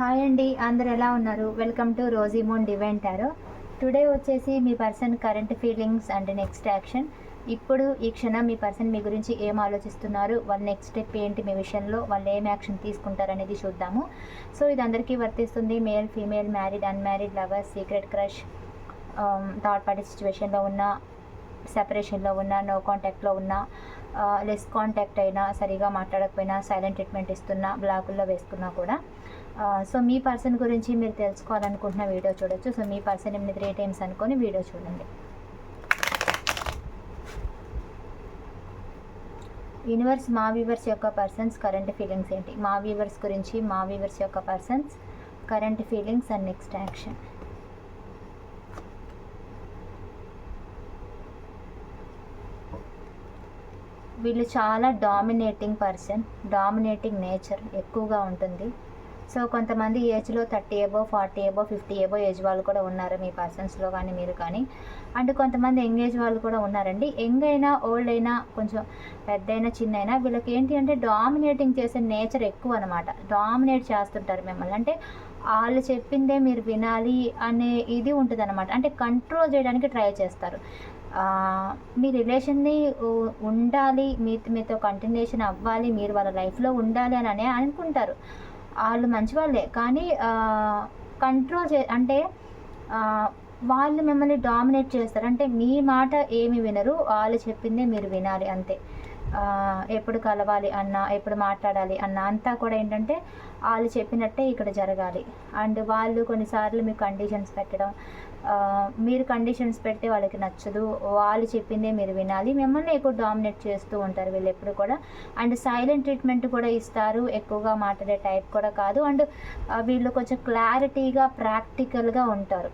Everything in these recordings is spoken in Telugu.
హాయ్ అండి అందరు ఎలా ఉన్నారు? Welcome to Rosymon divine tarot today వచ్చేసి మీ person current feelings and next action ఇప్పుడు ఈ క్షణం మీ పర్సన్ మీ గురించి ఏం ఆలోచిస్తున్నారు? వాళ్ళ నెక్స్ట్ స్టెప్ ఏంటి? మీ విషయంలో వాళ్ళు ఏం యాక్షన్ తీసుకుంటారు అనేది చూద్దాము. సో ఇది అందరికీ వర్తిస్తుంది. Male female married unmarried lovers secret crush third party సిచ్యువేషన్లో ఉన్న సెపరేషన్లో ఉన్న నో కాంటాక్ట్లో ఉన్న లెస్ కాంటాక్ట్ అయినా సరిగా మాట్లాడకపోయినా సైలెంట్ ట్రీట్మెంట్ ఇస్తున్నా బ్లాకుల్లో వేసుకున్నా కూడా. సో మీ పర్సన్ గురించి మీరు తెలుసుకోవాలనుకుంటున్న వీడియో చూడొచ్చు. సో మీ పర్సన్ ఎనిమిది త్రీ టైమ్స్ అనుకొని వీడియో చూడండి. యూనివర్స్ మా వ్యూవర్స్ యొక్క పర్సన్స్ కరెంట్ ఫీలింగ్స్ ఏంటి? మా వ్యూవర్స్ గురించి మా వ్యూవర్స్ యొక్క persons current feelings and next action వీళ్ళు చాలా డామినేటింగ్ పర్సన్ డామినేటింగ్ నేచర్ ఎక్కువగా ఉంటుంది. సో కొంతమంది ఏజ్లో thirty above forty above fifty above age వాళ్ళు కూడా ఉన్నారు మీ పర్సన్స్లో కానీ మీరు కానీ. అండ్ కొంతమంది యంగ్ ఏజ్ వాళ్ళు కూడా ఉన్నారండి. యంగ్ అయినా ఓల్డ్ అయినా కొంచెం పెద్ద అయినా చిన్న అయినా వీళ్ళకి ఏంటి అంటే డామినేటింగ్ చేసే నేచర్ ఎక్కువ అనమాట డామినేట్ చేస్తుంటారు మిమ్మల్ని. అంటే వాళ్ళు చెప్పిందే మీరు వినాలి అనే ఇది ఉంటుంది అనమాట అంటే కంట్రోల్ చేయడానికి ట్రై చేస్తారు. మీ రిలేషన్ని ఉండాలి మీ మీతో కంటిన్యూషన్ అవ్వాలి మీరు వాళ్ళ లైఫ్లో ఉండాలి అని అనుకుంటారు. వాళ్ళు మంచి వాళ్ళే కానీ కంట్రోల్ చే అంటే వాళ్ళు మిమ్మల్ని డామినేట్ చేస్తారు. అంటే మీ మాట ఏమి వినరు. వాళ్ళు చెప్పిందే మీరు వినాలి అంతే. ఎప్పుడు కలవాలి అన్న ఎప్పుడు మాట్లాడాలి అన్న అంతా కూడా ఏంటంటే వాళ్ళు చెప్పినట్టే ఇక్కడ జరగాలి. అండ్ వాళ్ళు కొన్నిసార్లు మీకు కండిషన్స్ పెట్టడం మీరు కండిషన్స్ పెడితే వాళ్ళకి నచ్చదు. వాళ్ళు చెప్పిందే మీరు వినాలి. మిమ్మల్ని ఎక్కువ డామినేట్ చేస్తూ ఉంటారు వీళ్ళు ఎప్పుడు కూడా. అండ్ సైలెంట్ ట్రీట్మెంట్ కూడా ఇస్తారు. ఎక్కువగా మాట్లాడే టైప్ కూడా కాదు. అండ్ వీళ్ళు కొంచెం క్లారిటీగా ప్రాక్టికల్గా ఉంటారు.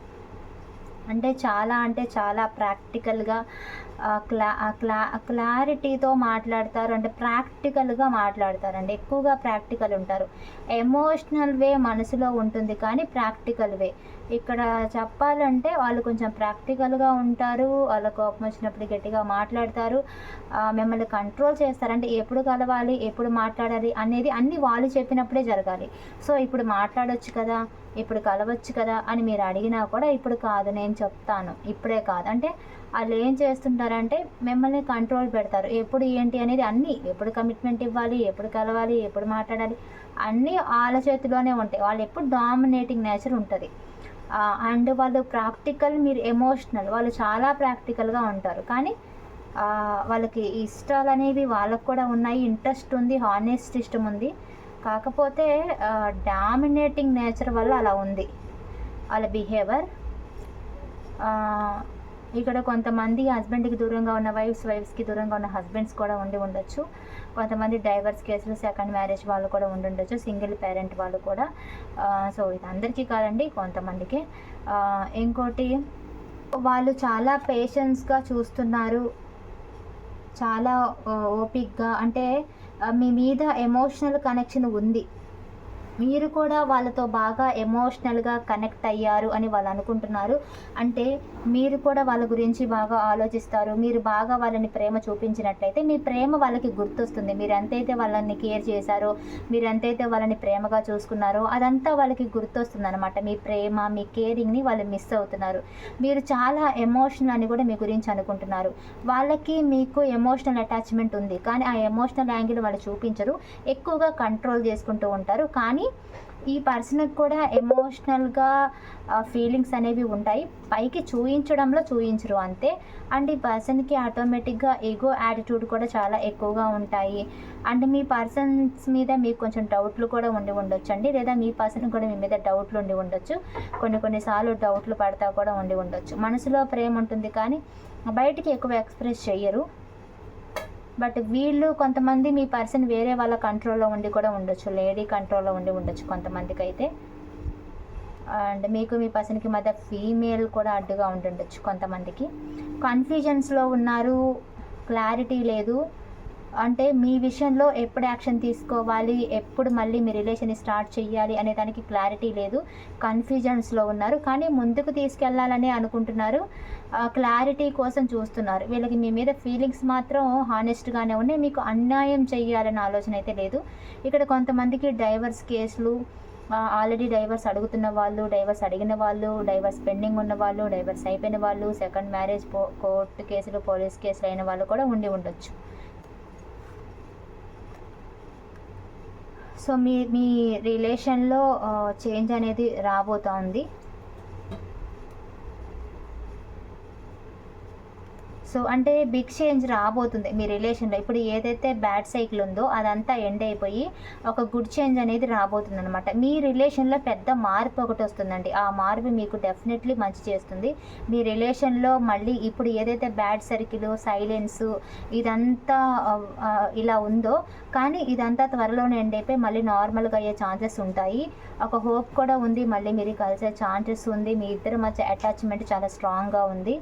అంటే చాలా అంటే చాలా ప్రాక్టికల్గా క్లా క్లా క్లారిటీతో మాట్లాడతారు. అంటే ప్రాక్టికల్గా మాట్లాడతారండి. ఎక్కువగా ప్రాక్టికల్ ఉంటారు. ఎమోషనల్ వే మనసులో ఉంటుంది కానీ ప్రాక్టికల్ వే ఇక్కడ చెప్పాలంటే వాళ్ళు కొంచెం ప్రాక్టికల్గా ఉంటారు. వాళ్ళ కోపం వచ్చినప్పుడు గట్టిగా మాట్లాడతారు. మిమ్మల్ని కంట్రోల్ చేస్తారు. అంటే ఎప్పుడు కలవాలి ఎప్పుడు మాట్లాడాలి అనేది అన్నీ వాళ్ళు చెప్పినప్పుడే జరగాలి. సో ఇప్పుడు మాట్లాడవచ్చు కదా. ఇప్పుడు కలవచ్చు కదా అని మీరు అడిగినా కూడా ఇప్పుడు కాదు నేను చెప్తాను. ఇప్పుడే కాదు. అంటే వాళ్ళు ఏం చేస్తుంటారంటే మిమ్మల్ని కంట్రోల్ పెడతారు. ఎప్పుడు ఏంటి అనేది అన్నీ ఎప్పుడు కమిట్మెంట్ ఇవ్వాలి ఎప్పుడు కలవాలి ఎప్పుడు మాట్లాడాలి అన్నీ వాళ్ళ చేతిలోనే ఉంటాయి. వాళ్ళు ఎప్పుడు డామినేటింగ్ నేచర్ ఉంటుంది. అండ్ వాళ్ళు ప్రాక్టికల్ మీరు ఎమోషనల్ వాళ్ళు చాలా ప్రాక్టికల్గా ఉంటారు. కానీ వాళ్ళకి ఇష్టాలు అనేవి వాళ్ళకు కూడా ఉన్నాయి. ఇంట్రెస్ట్ ఉంది హానెస్ట్ ఇష్టం ఉంది. కాకపోతే డామినేటింగ్ నేచర్ వల్ల అలా ఉంది. వాళ్ళ బిహేవియర్. ఇక్కడ కొంతమంది హస్బెండ్కి దూరంగా ఉన్న వైఫ్స్ వైఫ్స్కి దూరంగా ఉన్న హస్బెండ్స్ కూడా ఉండి ఉండొచ్చు. కొంతమంది డైవర్స్ కేసులు సెకండ్ మ్యారేజ్ వాళ్ళు కూడా ఉండి ఉండొచ్చు. సింగిల్ పేరెంట్ వాళ్ళు కూడా. సో ఇది అందరికీ కాదండి కొంతమందికి. ఇంకోటి వాళ్ళు చాలా పేషెన్స్గా చూస్తున్నారు. చాలా ఓపిక్గా అంటే మీ మీద ఎమోషనల్ కనెక్షన్ ఉంది. మీరు కూడా వాళ్ళతో బాగా ఎమోషనల్గా కనెక్ట్ అయ్యారు అని వాళ్ళు అనుకుంటున్నారు. అంటే మీరు కూడా వాళ్ళ గురించి బాగా ఆలోచిస్తారు. మీరు బాగా వాళ్ళని ప్రేమ చూపించినట్లయితే మీ ప్రేమ వాళ్ళకి గుర్తొస్తుంది. మీరు ఎంతైతే వాళ్ళని కేర్ చేశారో మీరు ఎంతైతే వాళ్ళని ప్రేమగా చూసుకున్నారో అదంతా వాళ్ళకి గుర్తొస్తుంది అనమాట మీ ప్రేమ మీ కేరింగ్ని వాళ్ళు మిస్ అవుతున్నారు. మీరు చాలా ఎమోషనల్ అని కూడా మీ గురించి అనుకుంటున్నారు. వాళ్ళకి మీకు ఎమోషనల్ అటాచ్మెంట్ ఉంది. కానీ ఆ ఎమోషనల్ యాంగిల్ వాళ్ళు చూపించరు. ఎక్కువగా కంట్రోల్ చేసుకుంటూ ఉంటారు. కానీ ఈ పర్సన్కి కూడా ఎమోషనల్గా ఫీలింగ్స్ అనేవి ఉంటాయి. పైకి చూయించడంలో చూయించరు అంతే. అండ్ ఈ పర్సన్కి ఆటోమేటిక్గా ఈగో యాటిట్యూడ్ కూడా చాలా ఎక్కువగా ఉంటాయి. అండ్ మీ పర్సన్స్ మీద మీకు కొంచెం డౌట్లు కూడా ఉండి ఉండొచ్చు అండి లేదా మీ పర్సన్ కూడా మీ మీద డౌట్లు ఉండి ఉండొచ్చు. కొన్ని కొన్నిసార్లు డౌట్లు పడతా కూడా ఉండి ఉండొచ్చు. మనసులో ప్రేమ ఉంటుంది కానీ బయటికి ఎక్కువ ఎక్స్ప్రెస్ చెయ్యరు. బట్ వీళ్ళు కొంతమంది మీ పర్సన్ వేరే వాళ్ళ కంట్రోల్లో ఉండి కూడా ఉండొచ్చు లేడీ కంట్రోల్లో ఉండి ఉండొచ్చు కొంతమందికి అయితే అండ్ మీకు మీ పర్సన్కి మధ్య ఫీమేల్ కూడా అడ్డుగా ఉండుండొచ్చు కొంతమందికి. కన్ఫ్యూజన్స్లో ఉన్నారు క్లారిటీ లేదు. అంటే మీ విషయంలో ఎప్పుడు యాక్షన్ తీసుకోవాలి ఎప్పుడు మళ్ళీ మీ రిలేషన్ స్టార్ట్ చేయాలి అనే దానికి క్లారిటీ లేదు. కన్ఫ్యూజన్స్లో ఉన్నారు. కానీ ముందుకు తీసుకెళ్ళాలని అనుకుంటున్నారు. క్లారిటీ కోసం చూస్తున్నారు. వీళ్ళకి మీ మీద ఫీలింగ్స్ మాత్రం హానెస్ట్గానే ఉన్నాయి. మీకు అన్యాయం చేయాలనే ఆలోచన అయితే లేదు. ఇక్కడ కొంతమందికి డైవర్స్ కేసులు ఆల్రెడీ డైవర్స్ అడుగుతున్న వాళ్ళు డైవర్స్ అడిగిన వాళ్ళు డైవర్స్ పెండింగ్ ఉన్న వాళ్ళు డైవర్స్ అయిపోయిన వాళ్ళు సెకండ్ మ్యారేజ్ పో కోర్టు కేసులు పోలీస్ కేసులు అయిన వాళ్ళు కూడా ఉండి ఉండొచ్చు. సో మీ మీ రిలేషన్లో చేంజ్ అనేది రాబోతోంది సో అంటే బిగ్ చేంజ్ రాబోతుంది మీ రిలేషన్లో. ఇప్పుడు ఏదైతే బ్యాడ్ సైకిల్ ఉందో అదంతా ఎండ్ అయిపోయి ఒక గుడ్ చేంజ్ అనేది రాబోతుంది అనమాట మీ రిలేషన్లో పెద్ద మార్పు ఒకటి వస్తుందండి. ఆ మార్పు మీకు డెఫినెట్లీ మంచి చేస్తుంది. మీ రిలేషన్లో మళ్ళీ ఇప్పుడు ఏదైతే బ్యాడ్ సర్కిల్ సైలెన్స్ ఇదంతా ఇలా ఉందో కానీ ఇదంతా త్వరలోనే ఎండ్ అయిపోయి మళ్ళీ నార్మల్గా అయ్యే ఛాన్సెస్ ఉంటాయి. ఒక హోప్ కూడా ఉంది. మళ్ళీ మీరు కలిసే ఛాన్సెస్ ఉంది. మీ ఇద్దరి మధ్య అటాచ్మెంట్ చాలా స్ట్రాంగ్గా ఉంది.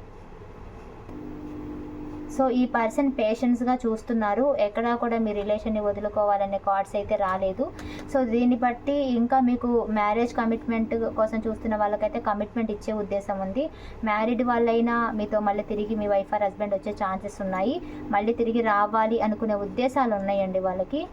సో ఈ పర్సన్ పేషెన్స్గా చూస్తున్నారు. ఎక్కడా కూడా మీ రిలేషన్ని వదులుకోవాలనే కార్డ్స్ అయితే రాలేదు. సో దీన్ని బట్టి ఇంకా మీకు మ్యారేజ్ కమిట్మెంట్ కోసం చూస్తున్న వాళ్ళకైతే కమిట్మెంట్ ఇచ్చే ఉద్దేశం ఉంది. మ్యారీడ్ వాళ్ళైనా మీతో మళ్ళీ తిరిగి మీ వైఫ్ ఆర్ హస్బెండ్ వచ్చే ఛాన్సెస్ ఉన్నాయి. మళ్ళీ తిరిగి రావాలి అనుకునే ఉద్దేశాలు ఉన్నాయండి వాళ్ళకి.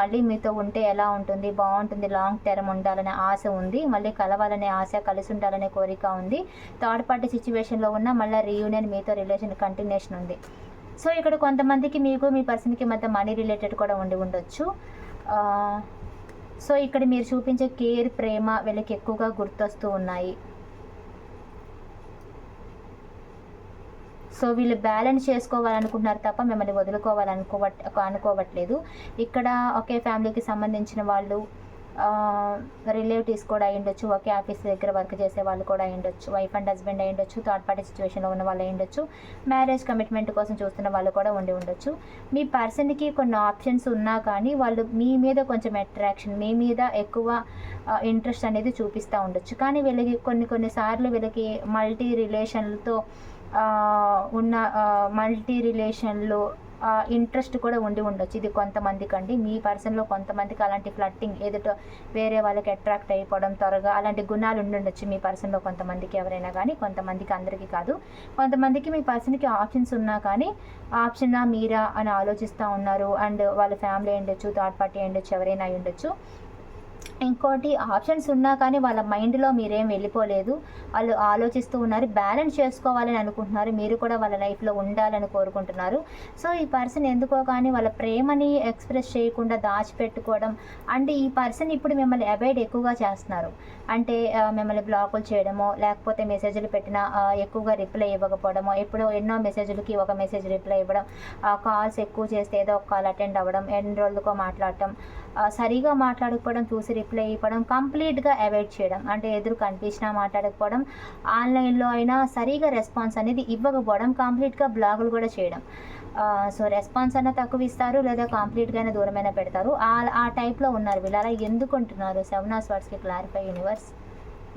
మళ్ళీ మీతో ఉంటే ఎలా ఉంటుంది? బాగుంటుంది. లాంగ్ టర్మ్ ఉండాలనే ఆశ ఉంది. మళ్ళీ కలవాలనే ఆశ కలిసి ఉండాలనే కోరిక ఉంది. థర్డ్ పార్టీ సిచ్యువేషన్లో ఉన్న మళ్ళీ రీయూనియన్ మీతో రిలేషన్ కంటిన్యూషన్ ఉంది. సో ఇక్కడ కొంతమందికి మీకు మీ పర్సన్కి మధ్య మనీ రిలేటెడ్ కూడా ఉండి ఉండొచ్చు. సో ఇక్కడ మీరు చూపించే కేర్ ప్రేమ వీళ్ళకి ఎక్కువగా గుర్తొస్తూ ఉన్నాయి. సో వీళ్ళు బ్యాలెన్స్ చేసుకోవాలనుకుంటున్నారు తప్ప మిమ్మల్ని వదులుకోవాలనుకోవట్ అనుకోవట్లేదు. ఇక్కడ ఒకే ఫ్యామిలీకి సంబంధించిన వాళ్ళు రిలేటివ్స్ కూడా అయి ఉండొచ్చు ఒకే ఆఫీస్ దగ్గర వర్క్ చేసే వాళ్ళు కూడా అయి ఉండొచ్చు వైఫ్ అండ్ హస్బెండ్ అయి ఉండొచ్చు థర్డ్ పార్టీ సిచ్యువేషన్లో ఉన్న వాళ్ళు అయి ఉండొచ్చు మ్యారేజ్ కమిట్మెంట్ కోసం చూస్తున్న వాళ్ళు కూడా ఉండి ఉండొచ్చు. మీ పర్సన్కి కొన్ని ఆప్షన్స్ ఉన్నా కానీ వాళ్ళు మీ మీద కొంచెం అట్రాక్షన్ మీ మీద ఎక్కువ ఇంట్రెస్ట్ అనేది చూపిస్తూ ఉండొచ్చు. కానీ వీళ్ళకి కొన్ని కొన్నిసార్లు వీళ్ళకి మల్టీ రిలేషన్లతో ఉన్న మల్టీ రిలేషన్లో ఇంట్రెస్ట్ కూడా ఉండి ఉండొచ్చు. ఇది కొంతమందికి అండి మీ పర్సన్లో కొంతమందికి అలాంటి ఫ్లట్టింగ్ ఎదుట వేరే వాళ్ళకి అట్రాక్ట్ అయిపోవడం త్వరగా అలాంటి గుణాలు ఉండి ఉండొచ్చు మీ పర్సన్లో కొంతమందికి ఎవరైనా కానీ కొంతమందికి అందరికీ కాదు. కొంతమందికి మీ పర్సన్కి ఆప్షన్స్ ఉన్నా కానీ ఆప్షనా మీరా అని ఆలోచిస్తూ ఉన్నారు. అండ్ వాళ్ళ ఫ్యామిలీ ఉండొచ్చు థర్డ్ పార్టీ ఉండొచ్చు ఎవరైనా ఉండొచ్చు. ఇంకోటి ఆప్షన్స్ ఉన్నా కానీ వాళ్ళ మైండ్లో మీరేం వెళ్ళిపోలేదు. వాళ్ళు ఆలోచిస్తూ ఉన్నారు బ్యాలెన్స్ చేసుకోవాలని అనుకుంటున్నారు. మీరు కూడా వాళ్ళ లైఫ్లో ఉండాలని కోరుకుంటున్నారు. సో ఈ పర్సన్ ఎందుకో కానీ వాళ్ళ ప్రేమని ఎక్స్ప్రెస్ చేయకుండా దాచిపెట్టుకోవడం అంటే ఈ పర్సన్ ఇప్పుడు మిమ్మల్ని అవాయిడ్ ఎక్కువగా చేస్తున్నారు. అంటే మిమ్మల్ని బ్లాకులు చేయడమో లేకపోతే మెసేజ్లు పెట్టినా ఎక్కువగా రిప్లై ఇవ్వకపోవడమో ఎప్పుడో ఎన్నో మెసేజ్లకి ఒక మెసేజ్ రిప్లై ఇవ్వడం కాల్స్ ఎక్కువ చేస్తే ఏదో ఒక కాల్ అటెండ్ అవ్వడం ఎన్ని రోజులకో మాట్లాడటం సరిగా మాట్లాడకపోవడం చూసి రిప్లై ఇవ్వడం కంప్లీట్గా అవాయిడ్ చేయడం అంటే ఎదురు కనిపించినా మాట్లాడకపోవడం ఆన్లైన్లో అయినా సరిగా రెస్పాన్స్ అనేది ఇవ్వకపోవడం కంప్లీట్గా బ్లాగులు కూడా చేయడం. సో రెస్పాన్స్ అన్న తక్కువ ఇస్తారు లేదా కంప్లీట్గా అయినా దూరమైనా పెడతారు. ఆ ఆ టైప్లో ఉన్నారు వీళ్ళు. అలా ఎందుకు ఉంటున్నారు సెవెన్ ఆఫ్ వర్డ్స్కి క్లారిఫై యూనివర్స్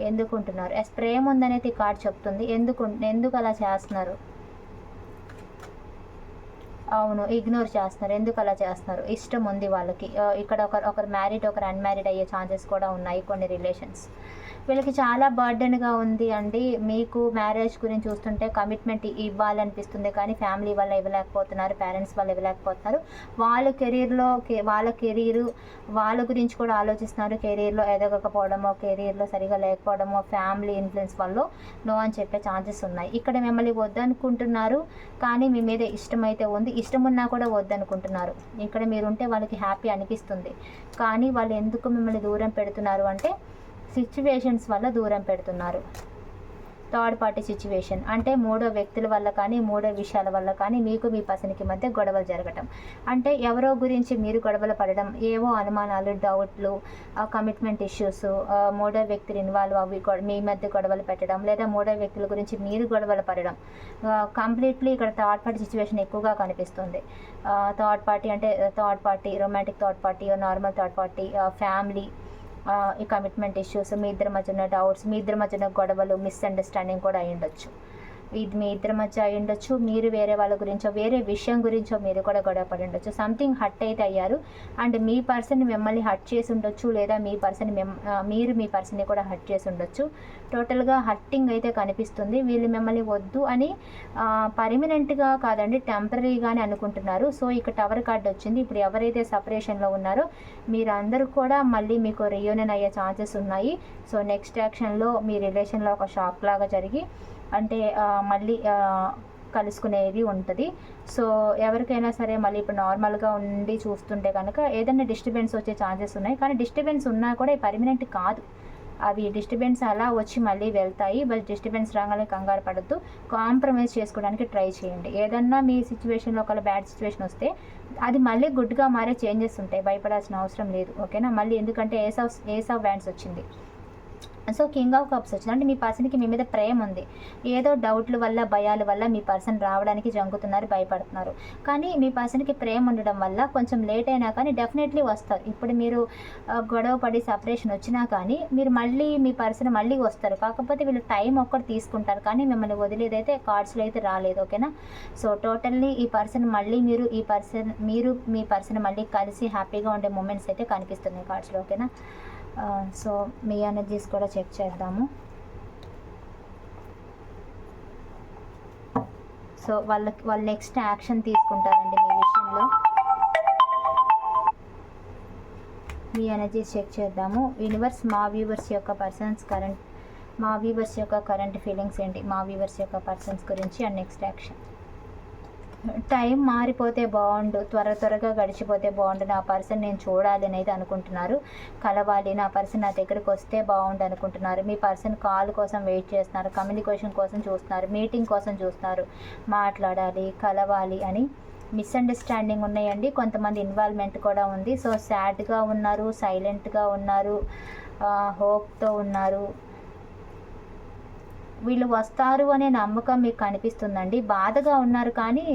ఎందుకుంటున్నారు ఎస్ ప్రేమ ఉందనేది కార్డ్ చెప్తుంది. ఎందుకు ఎందుకు అలా చేస్తున్నారు? అవును ఇగ్నోర్ చేస్తున్నారు. ఎందుకు అలా చేస్తున్నారు? ఇష్టం ఉంది వాళ్ళకి. ఇక్కడ ఒకరు ఒకరు మ్యారీడ్ ఒకరు అన్మ్యారీడ్ అయ్యే ఛాన్సెస్ కూడా ఉన్నాయి కొన్ని రిలేషన్స్ వీళ్ళకి చాలా బర్డెన్గా ఉంది అండి. మీకు మ్యారేజ్ గురించి చూస్తుంటే కమిట్మెంట్ ఇవ్వాలనిపిస్తుంది కానీ ఫ్యామిలీ వాళ్ళు ఇవ్వలేకపోతున్నారు పేరెంట్స్ వాళ్ళు ఇవ్వలేకపోతున్నారు. వాళ్ళ కెరీర్లో వాళ్ళ కెరీర్ వాళ్ళ గురించి కూడా ఆలోచిస్తున్నారు. కెరీర్లో ఎదగకపోవడమో కెరీర్లో సరిగా లేకపోవడమో ఫ్యామిలీ ఇన్ఫ్లుయెన్స్ వల్ల నో అని చెప్పే ఛాన్సెస్ ఉన్నాయి. ఇక్కడ మిమ్మల్ని వద్దనుకుంటున్నారు కానీ మీ మీద ఇష్టం అయితే ఉంది. ఇష్టం ఉన్నా కూడా వద్దనుకుంటున్నారు. ఇక్కడ మీరుంటే వాళ్ళకి హ్యాపీ అనిపిస్తుంది. కానీ వాళ్ళు ఎందుకు మిమ్మల్ని దూరం పెడుతున్నారు అంటే సిచ్యువేషన్స్ వల్ల దూరం పెడుతున్నారు. థర్డ్ పార్టీ సిచ్యువేషన్ అంటే మూడో వ్యక్తుల వల్ల కానీ మూడో విషయాల వల్ల కానీ మీకు మీ పసనికి మధ్య గొడవలు జరగటం. అంటే ఎవరో గురించి మీరు గొడవలు పడడం ఏవో అనుమానాలు డౌట్లు కమిట్మెంట్ ఇష్యూస్ మూడో వ్యక్తులు ఇన్వాల్వ్ అవి మీ మధ్య గొడవలు పెట్టడం లేదా మూడో వ్యక్తుల గురించి మీరు గొడవలు పడడం కంప్లీట్లీ ఇక్కడ థర్డ్ పార్టీ సిచ్యువేషన్ ఎక్కువగా కనిపిస్తుంది. థర్డ్ పార్టీ అంటే third party romantic third party normal third party family ఈ కమిట్మెంట్ ఇష్యూస్ మీ ఇద్దరి మధ్య ఉన్న డౌట్స్ మీ ఇద్దరి మధ్య ఉన్న గొడవలు మిస్అండర్స్టాండింగ్ కూడా అయి ఉండొచ్చు ఇది మీ ఇద్దరి మధ్య అయి ఉండొచ్చు మీరు వేరే వాళ్ళ గురించో వేరే విషయం గురించో మీరు కూడా గొడవ పడి ఉండొచ్చు. సంథింగ్ హట్ అయితే అయ్యారు. అండ్ మీ పర్సన్ మిమ్మల్ని హట్ చేసి ఉండొచ్చు లేదా మీ పర్సన్ మీరు మీ పర్సన్ని కూడా హట్ చేసి ఉండొచ్చు. టోటల్గా హట్టింగ్ అయితే కనిపిస్తుంది. వీళ్ళు మిమ్మల్ని వద్దు అని పర్మనెంట్గా కాదండి టెంపరీగానే అనుకుంటున్నారు. సో ఇక టవర్ కార్డ్ వచ్చింది. ఇప్పుడు ఎవరైతే సపరేషన్లో ఉన్నారో మీరందరూ కూడా మళ్ళీ మీకు రియూనియన్ అయ్యే ఛాన్సెస్ ఉన్నాయి. సో నెక్స్ట్ యాక్షన్లో మీ రిలేషన్లో ఒక షాక్ లాగా జరిగి అంటే మళ్ళీ కలుసుకునేది ఉంటుంది. సో ఎవరికైనా సరే మళ్ళీ ఇప్పుడు నార్మల్గా ఉండి చూస్తుంటే కనుక ఏదైనా డిస్టర్బెన్స్ వచ్చే ఛాన్సెస్ ఉన్నాయి. కానీ డిస్టర్బెన్స్ ఉన్నా కూడా పర్మనెంట్ కాదు. అవి డిస్టర్బెన్స్ అలా వచ్చి మళ్ళీ వెళ్తాయి. బట్ డిస్టర్బెన్స్ రాగానే కంగారు పడద్దు. కాంప్రమైజ్ చేసుకోవడానికి ట్రై చేయండి. ఏదన్నా మీ సిచ్యువేషన్లో ఒకవేళ బ్యాడ్ సిచ్యువేషన్ వస్తే అది మళ్ళీ గుడ్గా మారే చేంజెస్ ఉంటాయి. భయపడాల్సిన అవసరం లేదు. ఓకేనా? మళ్ళీ ఎందుకంటే ace of ace of wands వచ్చింది. సో కింగ్ ఆఫ్ కప్స్ వచ్చింది అంటే మీ పర్సన్కి మీ మీద ప్రేమ ఉంది. ఏదో డౌట్ల వల్ల భయాల వల్ల మీ పర్సన్ రావడానికి జంకుతున్నారు భయపడుతున్నారు. కానీ మీ పర్సన్కి ప్రేమ ఉండడం వల్ల కొంచెం లేట్ అయినా కానీ డెఫినెట్లీ వస్తారు. ఇప్పుడు మీరు గొడవ పడి సపరేషన్ వచ్చినా కానీ మీరు మళ్ళీ మీ పర్సన్ మళ్ళీ వస్తారు. కాకపోతే వీళ్ళు టైం ఒక్కటి తీసుకుంటారు కానీ మిమ్మల్ని వదిలేదైతే కార్డ్స్లో అయితే రాలేదు ఓకేనా సో టోటల్లీ ఈ పర్సన్ మళ్ళీ మీరు ఈ పర్సన్ మీరు మీ పర్సన్ మళ్ళీ కలిసి హ్యాపీగా ఉండే మూమెంట్స్ అయితే కనిపిస్తున్నాయి కార్డ్స్లో ఓకేనా సో మీ ఎనర్జీస్ కూడా చెక్ చేద్దాము. సో వాళ్ళకి వాళ్ళు నెక్స్ట్ యాక్షన్ తీసుకుంటారండి మీ విషయంలో. మీ ఎనర్జీస్ చెక్ చేద్దాము. యూనివర్స్ మా వ్యూవర్స్ యొక్క పర్సన్స్ కరెంట్ మా వ్యూవర్స్ యొక్క కరెంట్ ఫీలింగ్స్ ఏంటి? మా వ్యూవర్స్ యొక్క పర్సన్స్ గురించి అండ్ నెక్స్ట్ యాక్షన్ టైం మారిపోతే బాగుండు త్వర త్వరగా గడిచిపోతే బాగుండు. నా పర్సన్ నేను చూడాలి అనేది అనుకుంటున్నారు. కలవాలి నా పర్సన్ నా దగ్గరికి వస్తే బాగుండు అనుకుంటున్నారు. మీ పర్సన్ కాల్ కోసం వెయిట్ చేస్తున్నారు కమ్యూనికేషన్ కోసం చూస్తున్నారు మీటింగ్ కోసం చూస్తున్నారు. మాట్లాడాలి కలవాలి అని మిస్అండర్స్టాండింగ్ ఉన్నాయండి. కొంతమంది ఇన్వాల్వ్మెంట్ కూడా ఉంది. సో సాడ్గా ఉన్నారు సైలెంట్గా ఉన్నారు హోప్తో ఉన్నారు. వీళ్ళు వస్తారు అనే నమ్మకం మీకు కనిపిస్తుందండి. బాధగా ఉన్నారు కానీ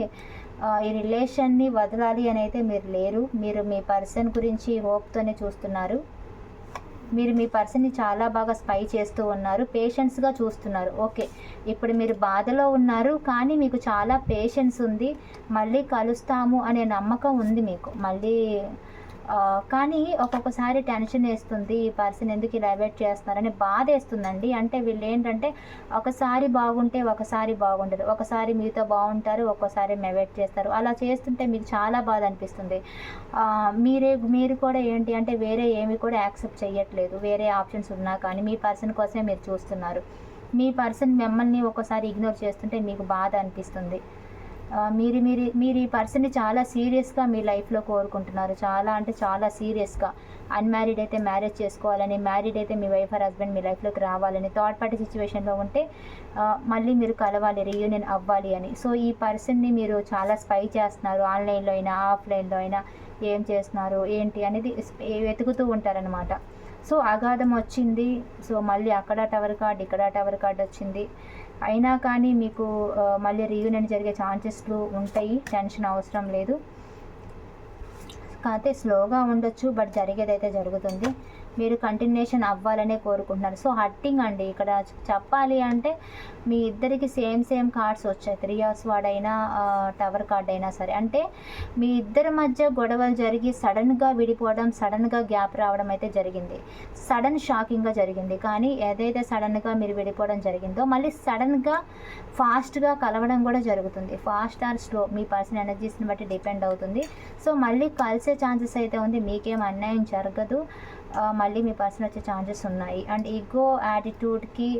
ఈ రిలేషన్ని వదలాలి అని అయితే మీరు లేరు. మీరు మీ పర్సన్ గురించి హోప్తోనే చూస్తున్నారు. మీరు మీ పర్సన్ని చాలా బాగా స్పై చేస్తూ ఉన్నారు. పేషెన్స్గా చూస్తున్నారు. ఓకే. ఇప్పుడు మీరు బాధలో ఉన్నారు కానీ మీకు చాలా పేషెన్స్ ఉంది. మళ్ళీ కలుస్తాము అనే నమ్మకం ఉంది మీకు. మళ్ళీ కానీ ఒక్కొక్కసారి టెన్షన్ వేస్తుంది ఈ పర్సన్ ఎందుకు ఇలా అవాయిడ్ చేస్తున్నారని బాధ వేస్తుందండి. అంటే వీళ్ళు ఏంటంటే ఒకసారి బాగుంటే ఒకసారి బాగుండదు. ఒకసారి మీతో బాగుంటారు ఒక్కోసారి అవాయిడ్ చేస్తారు. అలా చేస్తుంటే మీకు చాలా బాధ అనిపిస్తుంది. మీరే మీరు కూడా ఏంటి అంటే వేరే ఏమి కూడా యాక్సెప్ట్ చేయట్లేదు వేరే ఆప్షన్స్ ఉన్నా కానీ మీ పర్సన్ కోసమే మీరు చూస్తున్నారు. మీ పర్సన్ మిమ్మల్ని ఒకసారి ఇగ్నోర్ చేస్తుంటే మీకు బాధ అనిపిస్తుంది. మీరు మీరు మీరు ఈ పర్సన్ని చాలా సీరియస్గా మీ లైఫ్లో కోరుకుంటున్నారు. చాలా అంటే చాలా సీరియస్గా. అన్మ్యారీడ్ అయితే మ్యారేజ్ చేసుకోవాలని మ్యారీడ్ అయితే మీ వైఫ్ ఆర్ హస్బెండ్ మీ లైఫ్లోకి రావాలని థర్డ్ పార్టీ సిచ్యువేషన్లో ఉంటే మళ్ళీ మీరు కలవాలి రీయూనియన్ అవ్వాలి అని. సో ఈ పర్సన్ని మీరు చాలా స్పై చేస్తున్నారు. ఆన్లైన్లో అయినా ఆఫ్లైన్లో అయినా ఏం చేస్తున్నారు ఏంటి అనేది వెతుకుతూ ఉంటారనమాట సో అగాధం వచ్చింది. సో మళ్ళీ అక్కడ టవర్ కార్డ్ ఇక్కడ టవర్ కార్డ్ వచ్చింది. అయినా కానీ మీకు మళ్ళీ రీయూనియన్ జరిగే ఛాన్సెస్లు ఉంటాయి టెన్షన్ అవసరం లేదు. కాకపోతే స్లోగా ఉండొచ్చు బట్ జరిగేదైతే జరుగుతుంది. మీరు కంటిన్యూషన్ అవ్వాలనే కోరుకుంటున్నారు. సో హట్టింగ్ అండి. ఇక్కడ చెప్పాలి అంటే మీ ఇద్దరికి సేమ్ సేమ్ కార్డ్స్ వచ్చాయి. త్రీ ఇయర్స్ వాడైనా టవర్ కార్డ్ అయినా సరే. అంటే మీ ఇద్దరి మధ్య గొడవలు జరిగి సడన్గా విడిపోవడం సడన్గా గ్యాప్ రావడం అయితే జరిగింది. సడన్ షాకింగ్గా జరిగింది. కానీ ఏదైతే సడన్గా మీరు విడిపోవడం జరిగిందో మళ్ళీ సడన్గా ఫాస్ట్గా కలవడం కూడా జరుగుతుంది. ఫాస్ట్ ఆర్ స్లో మీ పర్సనల్ ఎనర్జీస్ని బట్టి డిపెండ్ అవుతుంది. సో మళ్ళీ కలిసే ఛాన్సెస్ అయితే ఉంది. మీకేం అన్యాయం జరగదు. మళ్ళీ మీ పర్సన్ వచ్చే ఛాన్సెస్ ఉన్నాయి. అండ్ ఈగో యాటిట్యూడ్కి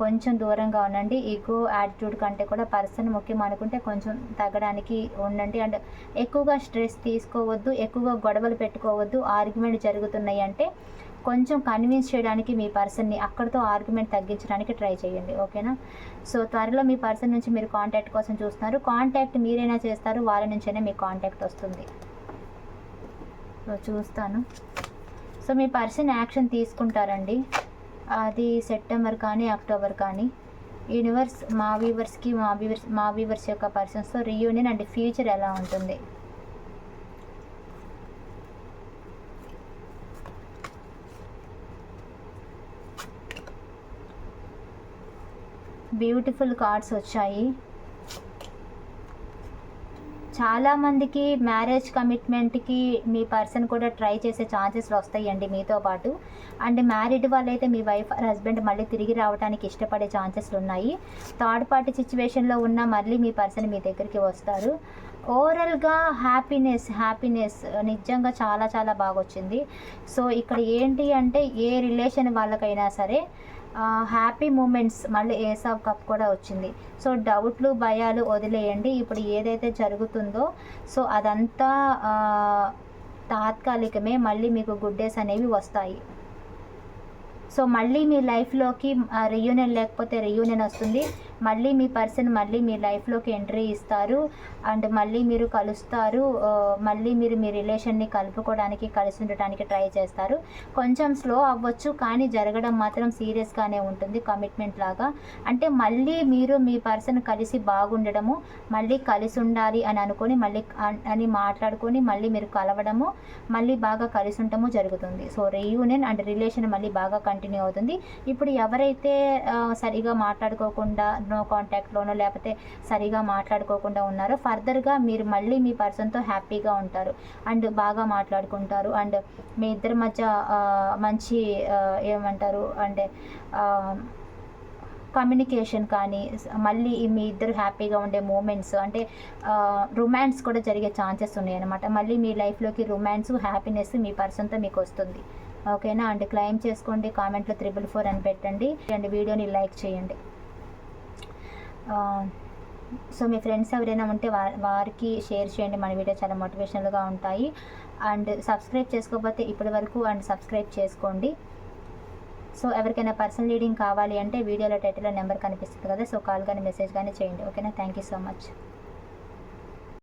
కొంచెం దూరంగా ఉండండి. ఈగో యాటిట్యూడ్ కంటే కూడా పర్సన్ ముఖ్యం అనుకుంటే కొంచెం తగ్గడానికి ఉండండి. అండ్ ఎక్కువగా స్ట్రెస్ తీసుకోవద్దు ఎక్కువగా గొడవలు పెట్టుకోవద్దు. ఆర్గ్యుమెంట్ జరుగుతున్నాయి అంటే కొంచెం కన్విన్స్ చేయడానికి మీ పర్సన్ని అక్కడితో ఆర్గ్యుమెంట్ తగ్గించడానికి ట్రై చేయండి. ఓకేనా? సో త్వరలో మీ పర్సన్ నుంచి మీరు కాంటాక్ట్ కోసం చూస్తున్నారు. కాంటాక్ట్ మీరైనా చేస్తారు వాళ్ళ నుంచైనా మీ కాంటాక్ట్ వస్తుంది. సో చూస్తాను. సో మీ పర్సన్ యాక్షన్ తీసుకుంటారండి. అది సెప్టెంబర్ కానీ అక్టోబర్ కానీ. యూనివర్స్ మా వీవర్స్కి మా వీవర్స్ మా వీవర్స్ యొక్క పర్సన్స్తో రీయూనియన్ అండ్ ఫ్యూచర్ ఎలా ఉంటుంది? బ్యూటిఫుల్ కార్డ్స్ వచ్చాయి. చాలామందికి మ్యారేజ్ కమిట్మెంట్కి మీ పర్సన్ కూడా ట్రై చేసే ఛాన్సెస్ వస్తాయండి మీతో పాటు. అండ్ మ్యారీడ్ వాళ్ళైతే మీ వైఫ్ హస్బెండ్ మళ్ళీ తిరిగి రావడానికి ఇష్టపడే ఛాన్సెస్లు ఉన్నాయి. థర్డ్ పార్టీ సిచ్యువేషన్లో ఉన్న మళ్ళీ మీ పర్సన్ మీ దగ్గరికి వస్తారు. ఓవరాల్గా హ్యాపీనెస్ హ్యాపీనెస్ నిజంగా చాలా చాలా బాగా వచ్చింది సో ఇక్కడ ఏంటి అంటే ఏ రిలేషన్ వాళ్ళకైనా సరే హ్యాపీ మూమెంట్స్ మళ్ళీ ఏస్ ఆఫ్ కప్ కూడా వచ్చింది. సో డౌట్లు భయాలు వదిలేయండి. ఇప్పుడు ఏదైతే జరుగుతుందో సో అదంతా తాత్కాలికమే మళ్ళీ మీకు గుడ్ డేస్ అనేవి వస్తాయి. సో మళ్ళీ మీ లైఫ్లోకి రియూనియన్ లేకపోతే రియూనియన్ వస్తుంది. మళ్ళీ మీ పర్సన్ మళ్ళీ మీ లైఫ్లోకి ఎంట్రీ ఇస్తారు. అండ్ మళ్ళీ మీరు కలుస్తారు. మళ్ళీ మీరు మీ రిలేషన్ని కలుపుకోవడానికి కలిసి ఉండటానికి ట్రై చేస్తారు. కొంచెం స్లో అవ్వచ్చు కానీ జరగడం మాత్రం సీరియస్గానే ఉంటుంది కమిట్మెంట్ లాగా. అంటే మళ్ళీ మీరు మీ పర్సన్ కలిసి బాగుండడము మళ్ళీ కలిసి ఉండాలి అని అనుకొని మళ్ళీ అని మాట్లాడుకొని మళ్ళీ మీరు కలవడము మళ్ళీ బాగా కలిసి ఉండటము జరుగుతుంది. సో రీయూనియన్ అండ్ రిలేషన్ మళ్ళీ బాగా కంటిన్యూ అవుతుంది. ఇప్పుడు ఎవరైతే సరిగా మాట్లాడుకోకుండా నో కాంటాక్ట్లోనో లేకపోతే సరిగా మాట్లాడుకోకుండా ఉన్నారో ఫర్దర్గా మీరు మళ్ళీ మీ పర్సన్తో హ్యాపీగా ఉంటారు. అండ్ బాగా మాట్లాడుకుంటారు. అండ్ మీ ఇద్దరి మధ్య మంచి ఏమంటారు? అంటే కమ్యూనికేషన్ కానీ మళ్ళీ మీ ఇద్దరు హ్యాపీగా ఉండే మూమెంట్స్ అంటే రొమాన్స్ కూడా జరిగే ఛాన్సెస్ ఉన్నాయి అనమాట మళ్ళీ మీ లైఫ్లోకి రొమాన్స్ హ్యాపీనెస్ మీ పర్సన్తో మీకు వస్తుంది. ఓకేనా? అండ్ క్లైమ్ చేసుకోండి కామెంట్లో త్రిబుల్ ఫోర్ అని పెట్టండి. అండ్ వీడియోని లైక్ చేయండి. సో మీ ఫ్రెండ్స్ ఎవరైనా ఉంటే వారికి షేర్ చేయండి. మన వీడియో చాలా మోటివేషనల్గా ఉంటాయి. అండ్ సబ్స్క్రైబ్ చేసుకోకపోతే ఇప్పటి వరకు అండ్ సబ్స్క్రైబ్ చేసుకోండి. సో ఎవరికైనా పర్సనల్ రీడింగ్ కావాలి అంటే వీడియోలో టైటిల్లో నెంబర్ కనిపిస్తుంది కదా సో కాల్ కానీ మెసేజ్ కానీ చేయండి. ఓకేనా? Thank you so much.